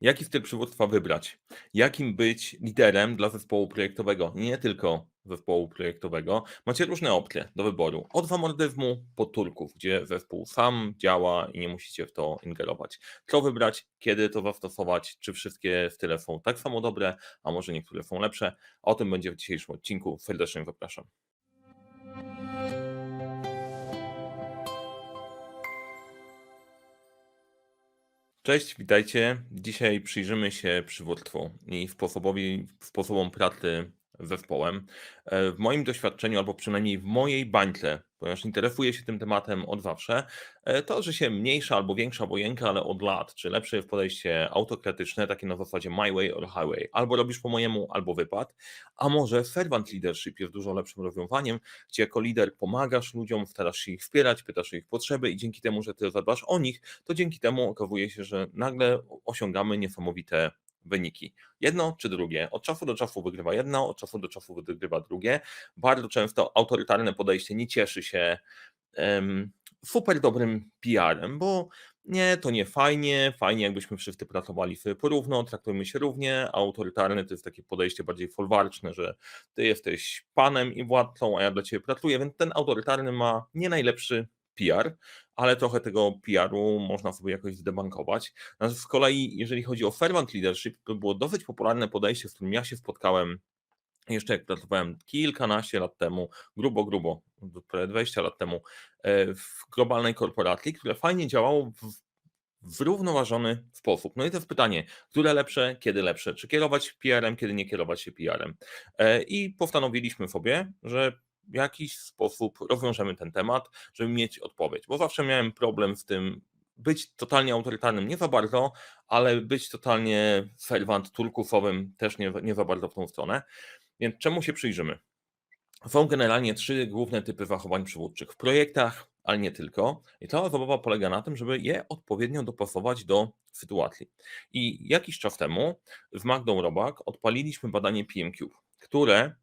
Jaki styl przywództwa wybrać? Jakim być liderem dla zespołu projektowego? Nie tylko zespołu projektowego. Macie różne opcje do wyboru. Od wamordyzmu po turków, gdzie zespół sam działa i nie musicie w to ingerować. Co wybrać, kiedy to zastosować, czy wszystkie style są tak samo dobre, a może niektóre są lepsze. O tym będzie w dzisiejszym odcinku. Serdecznie zapraszam. Cześć, witajcie. Dzisiaj przyjrzymy się przywództwu i sposobowi, sposobom pracy zespołem. E, W moim doświadczeniu, albo przynajmniej w mojej bańce, ponieważ interesuję się tym tematem od zawsze, e, to, że się mniejsza albo większa wojenka, ale od lat, czy lepsze jest podejście autokratyczne, takie na zasadzie my way or highway, albo robisz po mojemu, albo wypad, a może servant leadership jest dużo lepszym rozwiązaniem, gdzie jako lider pomagasz ludziom, starasz się ich wspierać, pytasz o ich potrzeby i dzięki temu, że ty zadbasz o nich, to dzięki temu okazuje się, że nagle osiągamy niesamowite wyniki. Jedno czy drugie. Od czasu do czasu wygrywa jedno, od czasu do czasu wygrywa drugie. Bardzo często autorytarne podejście nie cieszy się em, super dobrym PR-em, bo nie, to nie fajnie, fajnie jakbyśmy wszyscy pracowali porówno, traktujmy się równie, a autorytarne to jest takie podejście bardziej folwarczne, że ty jesteś panem i władcą, a ja dla ciebie pracuję, więc ten autorytarny ma nie najlepszy PR, ale trochę tego PR-u można sobie jakoś zdebankować. Natomiast z kolei, jeżeli chodzi o servant leadership, to było dosyć popularne podejście, z którym ja się spotkałem jeszcze jak pracowałem kilkanaście lat temu, grubo, grubo, prawie 20 lat temu, e, w globalnej korporacji, które fajnie działało w w zrównoważony sposób. No i to jest pytanie, które lepsze, kiedy lepsze? Czy kierować PR-em, kiedy nie kierować się PR-em? E, I postanowiliśmy sobie, że w jakiś sposób rozwiążemy ten temat, żeby mieć odpowiedź, bo zawsze miałem problem z tym, być totalnie autorytarnym nie za bardzo, ale być totalnie serwant turkusowym też nie, nie za bardzo w tą stronę. Więc czemu się przyjrzymy? Są generalnie trzy główne typy zachowań przywódczych w projektach, ale nie tylko. I cała zabawa polega na tym, żeby je odpowiednio dopasować do sytuacji. I jakiś czas temu w Magdą Robak odpaliliśmy badanie PMQ, które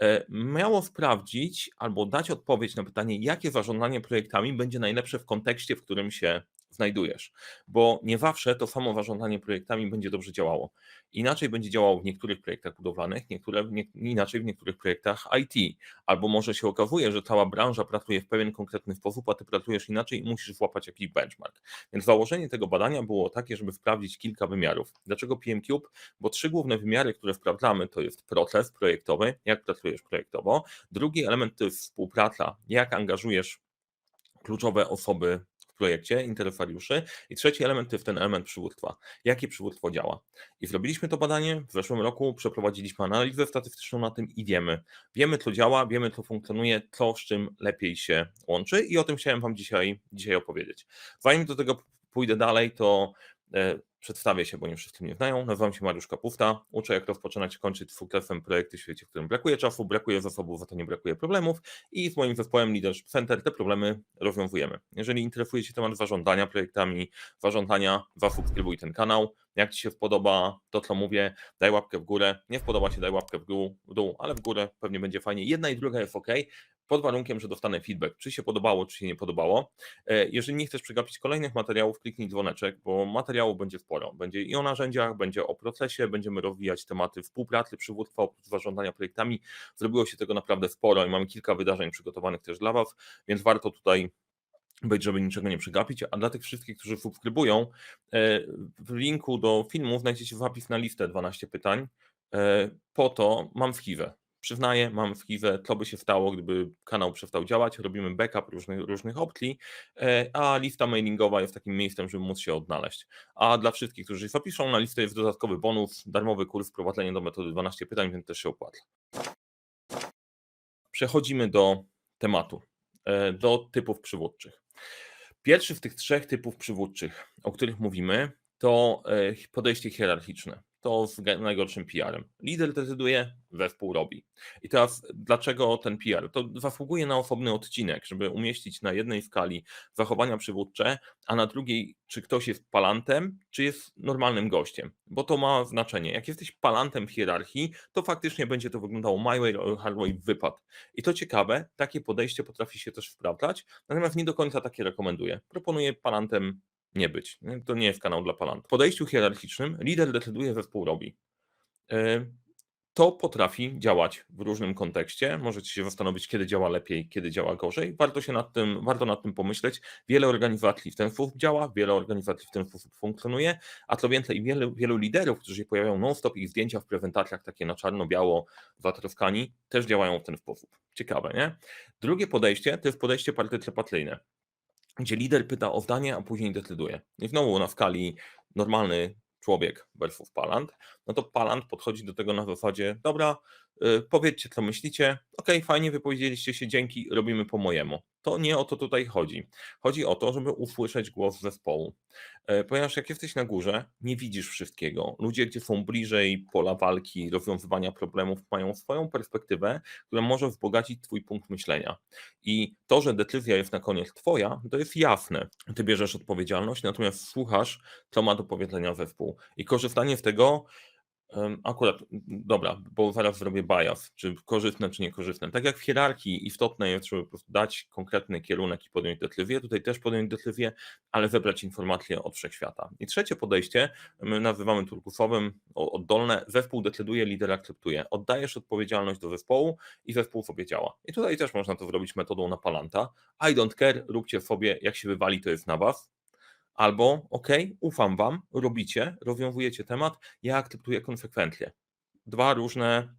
e, miało sprawdzić albo dać odpowiedź na pytanie, jakie zarządzanie projektami będzie najlepsze w kontekście, w którym się znajdujesz. Bo nie zawsze to samo zarządzanie projektami będzie dobrze działało. Inaczej będzie działało w niektórych projektach budowlanych, niektóre, nie, inaczej w niektórych projektach IT. Albo może się okazuje, że cała branża pracuje w pewien konkretny sposób, a ty pracujesz inaczej i musisz złapać jakiś benchmark. Więc założenie tego badania było takie, żeby sprawdzić kilka wymiarów. Dlaczego PMCube? Bo trzy główne wymiary, które sprawdzamy, to jest proces projektowy, jak pracujesz projektowo. Drugi element to jest współpraca, jak angażujesz kluczowe osoby projekcie, interesariuszy. I trzeci element to jest ten element przywództwa. Jakie przywództwo działa? I zrobiliśmy to badanie. W zeszłym roku przeprowadziliśmy analizę statystyczną na tym i wiemy. Wiemy, co działa, wiemy, co funkcjonuje, co z czym lepiej się łączy i o tym chciałem Wam dzisiaj, dzisiaj opowiedzieć. Zanim do tego pójdę dalej, to e, Przedstawię się, bo nie wszyscy mnie znają. Nazywam się Mariusz Kapusta. Uczę, jak rozpoczynać i kończyć sukcesem projekty w świecie, w którym brakuje czasu, brakuje zasobów, za to nie brakuje problemów i z moim zespołem Leadership Center te problemy rozwiązujemy. Jeżeli interesuje Cię temat zarządzania projektami, zarządzania, zasubskrybuj ten kanał. Jak Ci się spodoba to, co mówię, daj łapkę w górę. Nie spodoba się, daj łapkę w dół, w dół, ale w górę pewnie będzie fajnie. Jedna i druga jest ok pod warunkiem, że dostanę feedback, czy się podobało, czy się nie podobało. E, Jeżeli nie chcesz przegapić kolejnych materiałów, kliknij dzwoneczek, bo materiału będzie sporo. Będzie i o narzędziach, będzie o procesie, będziemy rozwijać tematy współpracy, przywództwa, oprócz zarządzania projektami. Zrobiło się tego naprawdę sporo i mamy kilka wydarzeń przygotowanych też dla Was, więc warto tutaj być, żeby niczego nie przegapić, a dla tych wszystkich, którzy subskrybują, e, w linku do filmu znajdziecie zapis na listę 12 pytań. E, Po to mam wchiwę. Przyznaję, mam wchiwę, co by się stało, gdyby kanał przestał działać. Robimy backup różnych, różnych opcji, e, a lista mailingowa jest takim miejscem, żeby móc się odnaleźć. A dla wszystkich, którzy się zapiszą na listę, jest dodatkowy bonus, darmowy kurs wprowadzenie do metody 12 pytań, więc też się opłaca. Przechodzimy do tematu, e, do typów przywódczych. Pierwszy z tych trzech typów przywódczych, o których mówimy, to e, podejście hierarchiczne. To z najgorszym PR-em. Lider decyduje, zespół robi. I teraz dlaczego ten PR? To zasługuje na osobny odcinek, żeby umieścić na jednej skali zachowania przywódcze, a na drugiej, czy ktoś jest palantem, czy jest normalnym gościem. Bo to ma znaczenie. Jak jesteś palantem w hierarchii, to faktycznie będzie to wyglądało my way or highway wypad. I to ciekawe, takie podejście potrafi się też sprawdzać, natomiast nie do końca takie rekomenduję. Proponuję palantem nie być. To nie jest kanał dla palantów. W podejściu hierarchicznym lider decyduje, zespół robi. E, to potrafi działać w różnym kontekście. Możecie się zastanowić, kiedy działa lepiej, kiedy działa gorzej. Warto się nad tym, warto nad tym pomyśleć. Wiele organizacji w ten sposób działa, wiele organizacji w ten sposób funkcjonuje, a co więcej, wielu, wielu liderów, którzy się pojawiają non-stop, ich zdjęcia w prezentacjach takie na czarno-biało zatroskani, też działają w ten sposób. Ciekawe, nie? Drugie podejście to jest podejście partycypacyjne gdzie lider pyta o zdanie, a później decyduje. I znowu na skali normalny człowiek versus palant, no to palant podchodzi do tego na zasadzie, dobra, y, powiedzcie co myślicie, ok, fajnie wypowiedzieliście się, dzięki, robimy po mojemu. To nie o to tutaj chodzi. Chodzi o to, żeby usłyszeć głos zespołu. E, ponieważ jak jesteś na górze, nie widzisz wszystkiego. Ludzie, gdzie są bliżej pola walki, rozwiązywania problemów, mają swoją perspektywę, która może wzbogacić Twój punkt myślenia. I to, że decyzja jest na koniec Twoja, to jest jasne. Ty bierzesz odpowiedzialność, natomiast słuchasz, co ma do powiedzenia zespół. I korzystanie z tego Akurat, dobra, bo zaraz zrobię bias, czy korzystne, czy niekorzystne. Tak jak w hierarchii istotne jest, żeby po prostu dać konkretny kierunek i podjąć decyzję, tutaj też podjąć decyzję, ale zebrać informacje od wszechświata. I trzecie podejście, my nazywamy turkusowym, oddolne, zespół decyduje, lider akceptuje. Oddajesz odpowiedzialność do zespołu i zespół sobie działa. I tutaj też można to zrobić metodą napalanta. I don't care, róbcie sobie, jak się wywali, to jest na was Albo, ok, ufam wam, robicie, rozwiązujecie temat, ja akceptuję konsekwentnie. Dwa różne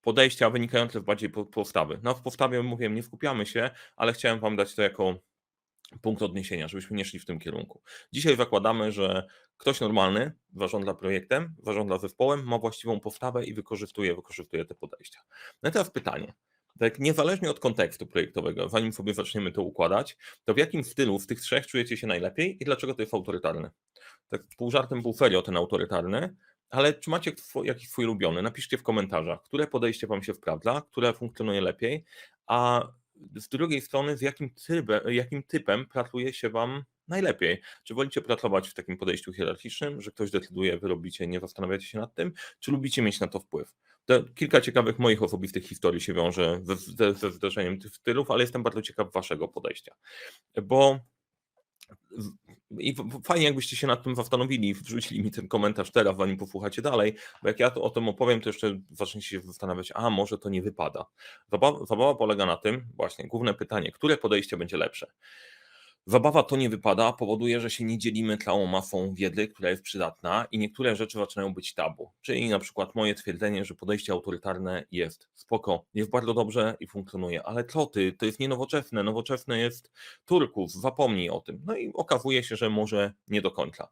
podejścia wynikające z bardziej postawy. No w postawie mówiłem, nie skupiamy się, ale chciałem wam dać to jako punkt odniesienia, żebyśmy nie szli w tym kierunku. Dzisiaj zakładamy, że ktoś normalny zarządza projektem, zarządza zespołem, ma właściwą postawę i wykorzystuje, wykorzystuje te podejścia. No i teraz pytanie, tak niezależnie od kontekstu projektowego, zanim sobie zaczniemy to układać, to w jakim stylu z tych trzech czujecie się najlepiej i dlaczego to jest autorytarny? Tak pół żartem, pół serio ten autorytarny, ale czy macie jakiś swój ulubiony? Napiszcie w komentarzach, które podejście Wam się sprawdza, które funkcjonuje lepiej, a z drugiej strony z jakim, typem, jakim typem pracuje się Wam najlepiej. Czy wolicie pracować w takim podejściu hierarchicznym, że ktoś decyduje, wy robicie, nie zastanawiacie się nad tym, czy lubicie mieć na to wpływ? To kilka ciekawych moich osobistych historii się wiąże ze, ze zdarzeniem tych stylów, ale jestem bardzo ciekaw waszego podejścia, bo i fajnie, jakbyście się nad tym zastanowili, wrzucili mi ten komentarz teraz, zanim posłuchacie dalej, bo jak ja to o tym opowiem, to jeszcze zaczniecie się zastanawiać, a może to nie wypada. Zabawa, zabawa polega na tym, właśnie, główne pytanie, które podejście będzie lepsze. Zabawa to nie wypada, powoduje, że się nie dzielimy całą masą wiedzy, która jest przydatna i niektóre rzeczy zaczynają być tabu. Czyli na przykład moje twierdzenie, że podejście autorytarne jest spoko, jest bardzo dobrze i funkcjonuje, ale co ty, to jest nienowoczesne, nowoczesne jest Turków, zapomnij o tym. No i okazuje się, że może nie do końca.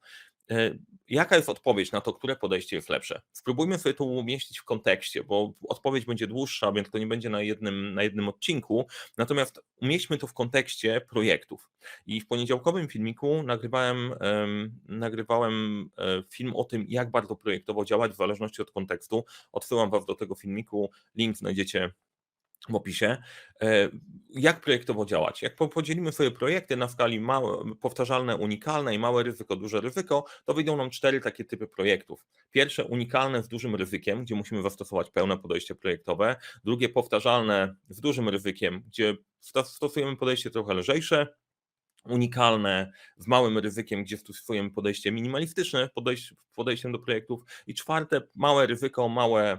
E, jaka jest odpowiedź na to, które podejście jest lepsze? Spróbujmy sobie to umieścić w kontekście, bo odpowiedź będzie dłuższa, więc to nie będzie na jednym, na jednym odcinku. Natomiast umieśćmy to w kontekście projektów. I w poniedziałkowym filmiku nagrywałem, nagrywałem e, film o tym, jak bardzo projektowo działać w zależności od kontekstu. Odsyłam Was do tego filmiku. Link znajdziecie w opisie, e, jak projektowo działać. Jak podzielimy sobie projekty na skali małe, powtarzalne, unikalne i małe ryzyko, duże ryzyko, to wyjdą nam cztery takie typy projektów. Pierwsze unikalne z dużym ryzykiem, gdzie musimy zastosować pełne podejście projektowe. Drugie powtarzalne z dużym ryzykiem, gdzie stosujemy podejście trochę lżejsze unikalne, z małym ryzykiem, gdzie stosujemy podejście minimalistyczne podejście, podejściem do projektów i czwarte, małe ryzyko, małe,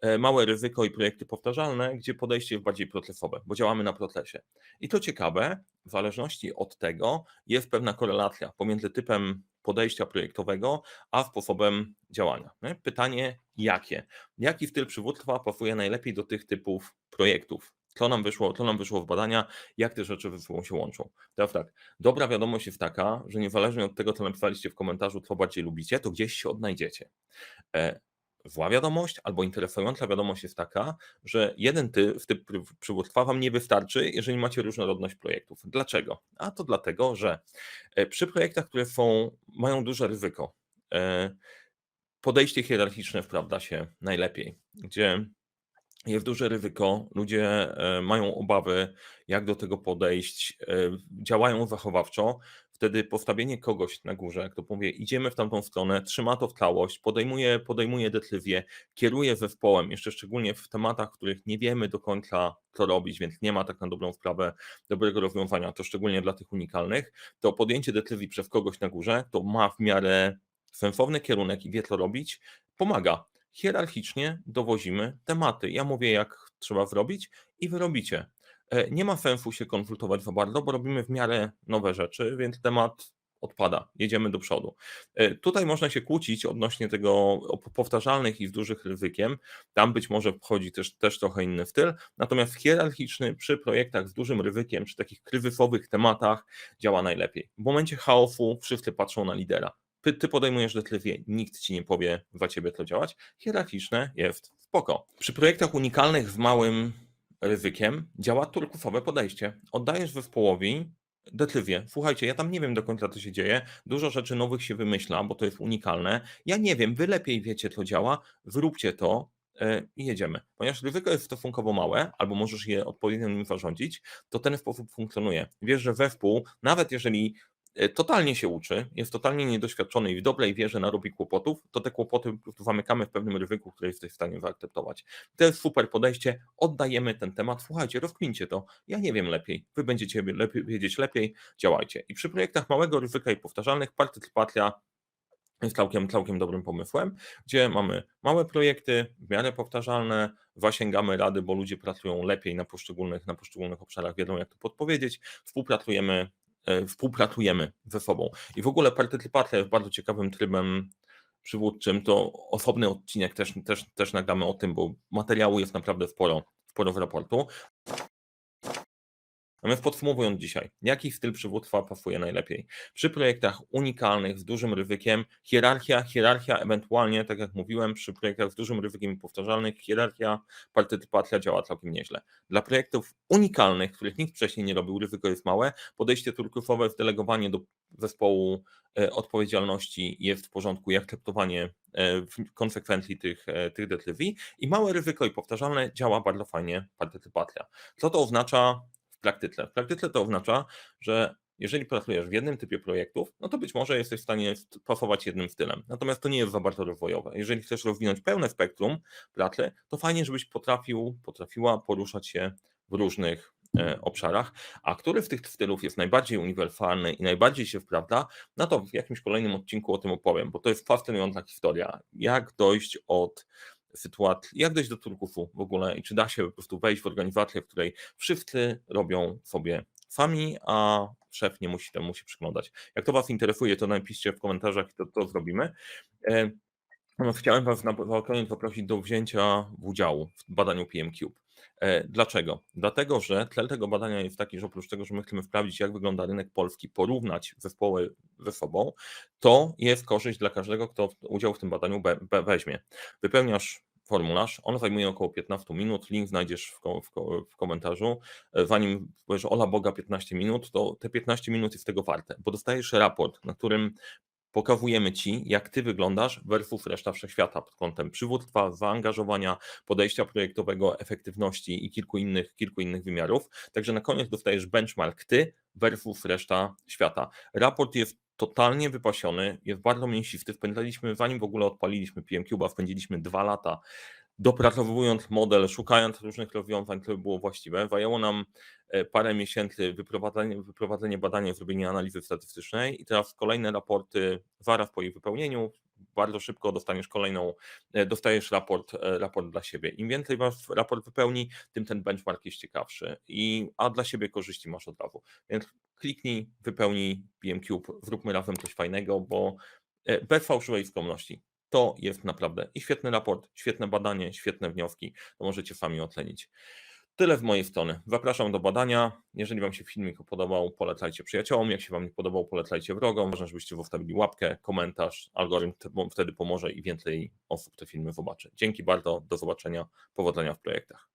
e, małe ryzyko i projekty powtarzalne, gdzie podejście jest bardziej procesowe, bo działamy na procesie. I to ciekawe, w zależności od tego jest pewna korelacja pomiędzy typem podejścia projektowego, a sposobem działania. Pytanie jakie? Jaki styl przywództwa pasuje najlepiej do tych typów projektów? Co nam wyszło, co nam wyszło w badania, jak te rzeczy ze sobą się łączą. Teraz tak, dobra wiadomość jest taka, że niezależnie od tego, co napisaliście w komentarzu, co bardziej lubicie, to gdzieś się odnajdziecie. E, zła wiadomość albo interesująca wiadomość jest taka, że jeden typ, typ przywództwa Wam nie wystarczy, jeżeli macie różnorodność projektów. Dlaczego? A to dlatego, że e, przy projektach, które są, mają duże ryzyko, e, podejście hierarchiczne sprawdza się najlepiej, gdzie jest duże ryzyko, ludzie e, mają obawy, jak do tego podejść, e, działają zachowawczo. wtedy postawienie kogoś na górze, kto powie, idziemy w tamtą stronę, trzyma to w całość, podejmuje, podejmuje decyzję, kieruje zespołem, jeszcze szczególnie w tematach, w których nie wiemy do końca, co robić, więc nie ma tak na dobrą sprawę dobrego rozwiązania, to szczególnie dla tych unikalnych, to podjęcie decyzji przez kogoś na górze, to ma w miarę sensowny kierunek i wie, co robić, pomaga. Hierarchicznie dowozimy tematy. Ja mówię, jak trzeba zrobić i wy robicie. E, Nie ma sensu się konsultować za bardzo, bo robimy w miarę nowe rzeczy, więc temat odpada, jedziemy do przodu. E, Tutaj można się kłócić odnośnie tego powtarzalnych i z dużych ryzykiem. Tam być może wchodzi też, też trochę inny styl. Natomiast hierarchiczny przy projektach z dużym ryzykiem, przy takich kryzysowych tematach działa najlepiej. W momencie chaosu wszyscy patrzą na lidera. Ty, podejmujesz decyzję, nikt ci nie powie za ciebie to działać. Hierarchiczne jest spoko. Przy projektach unikalnych z małym ryzykiem działa turkusowe podejście. Oddajesz zespołowi decyzję. Słuchajcie, ja tam nie wiem do końca, co się dzieje. Dużo rzeczy nowych się wymyśla, bo to jest unikalne. Ja nie wiem, wy lepiej wiecie, co działa. Zróbcie to e, i jedziemy. Ponieważ ryzyko jest stosunkowo małe, albo możesz je odpowiednio nim zarządzić, to ten sposób funkcjonuje. Wiesz, że zespół, nawet jeżeli totalnie się uczy, jest totalnie niedoświadczony i w dobrej wierze narobi kłopotów, to te kłopoty zamykamy w pewnym ryzyku, które jesteś w stanie zaakceptować. To jest super podejście, oddajemy ten temat, słuchajcie, rozkmincie to, ja nie wiem lepiej, wy będziecie lepiej, wiedzieć lepiej, działajcie. I przy projektach małego ryzyka i powtarzalnych partycypacja jest całkiem, całkiem dobrym pomysłem, gdzie mamy małe projekty, w miarę powtarzalne, zasięgamy rady, bo ludzie pracują lepiej na poszczególnych, na poszczególnych obszarach, wiedzą jak to podpowiedzieć, współpracujemy, e, współpracujemy ze sobą. I w ogóle partycypacja jest bardzo ciekawym trybem przywódczym, to osobny odcinek też, też, też nagramy o tym, bo materiału jest naprawdę sporo, sporo w raportu. Natomiast podsumowując dzisiaj, jaki styl przywództwa pasuje najlepiej? Przy projektach unikalnych, z dużym ryzykiem, hierarchia, hierarchia, ewentualnie, tak jak mówiłem, przy projektach z dużym ryzykiem i powtarzalnych, hierarchia, partycypacja działa całkiem nieźle. Dla projektów unikalnych, których nikt wcześniej nie robił, ryzyko jest małe, podejście turkusowe, delegowanie do zespołu e, odpowiedzialności jest w porządku i akceptowanie e, konsekwencji tych, e, tych decyzji i małe ryzyko i powtarzalne działa bardzo fajnie partycypacja. Co to oznacza praktyce? W praktyce to oznacza, że jeżeli pracujesz w jednym typie projektów, no to być może jesteś w stanie pasować jednym stylem. Natomiast to nie jest za bardzo rozwojowe. Jeżeli chcesz rozwinąć pełne spektrum pracy, to fajnie, żebyś potrafił, potrafiła poruszać się w różnych e, obszarach, a który z tych stylów jest najbardziej uniwersalny i najbardziej się sprawdza, no to w jakimś kolejnym odcinku o tym opowiem, bo to jest fascynująca historia. Jak dojść od sytuacji, jak dojść do turkusu w ogóle i czy da się po prostu wejść w organizację, w której wszyscy robią sobie sami, a szef nie musi temu się przyglądać. Jak to Was interesuje, to napiszcie w komentarzach i to, to zrobimy. E, Natomiast chciałem Was na koniec zaprosić do wzięcia udziału w badaniu PMCube. E, Dlaczego? Dlatego, że cel tego badania jest taki, że oprócz tego, że my chcemy sprawdzić, jak wygląda rynek polski, porównać zespoły ze sobą, to jest korzyść dla każdego, kto udział w tym badaniu weźmie. Wypełniasz formularz, on zajmuje około 15 minut, link znajdziesz w, ko- w, ko- w komentarzu. E, Zanim powiesz ola Boga 15 minut, to te 15 minut jest tego warte, bo dostajesz raport, na którym pokazujemy Ci, jak Ty wyglądasz versus reszta wszechświata pod kątem przywództwa, zaangażowania, podejścia projektowego, efektywności i kilku innych, kilku innych wymiarów. Także na koniec dostajesz benchmark Ty versus reszta świata. Raport jest totalnie wypasiony, jest bardzo mięsisty. Spędzaliśmy, zanim w ogóle odpaliliśmy PMCube'a, spędziliśmy dwa lata dopracowując model, szukając różnych rozwiązań, które było właściwe. Zajęło nam e, parę miesięcy wyprowadzenie, wyprowadzenie badania, zrobienie analizy statystycznej i teraz kolejne raporty zaraz po ich wypełnieniu, bardzo szybko dostaniesz kolejną, e, dostajesz raport, e, raport dla siebie. Im więcej was raport wypełni, tym ten benchmark jest ciekawszy, I, a dla siebie korzyści masz od razu. Więc kliknij, wypełnij PMCube, zróbmy razem coś fajnego, bo bez fałszywej skromności. To jest naprawdę i świetny raport, świetne badanie, świetne wnioski. To możecie sami ocenić. Tyle z mojej strony. Zapraszam do badania. Jeżeli Wam się filmik podobał, polecajcie przyjaciołom. Jak się Wam nie podobał, polecajcie wrogom. Ważne, żebyście zostawili łapkę, komentarz. Algorytm te- wtedy pomoże i więcej osób te filmy zobaczy. Dzięki bardzo. Do zobaczenia. Powodzenia w projektach.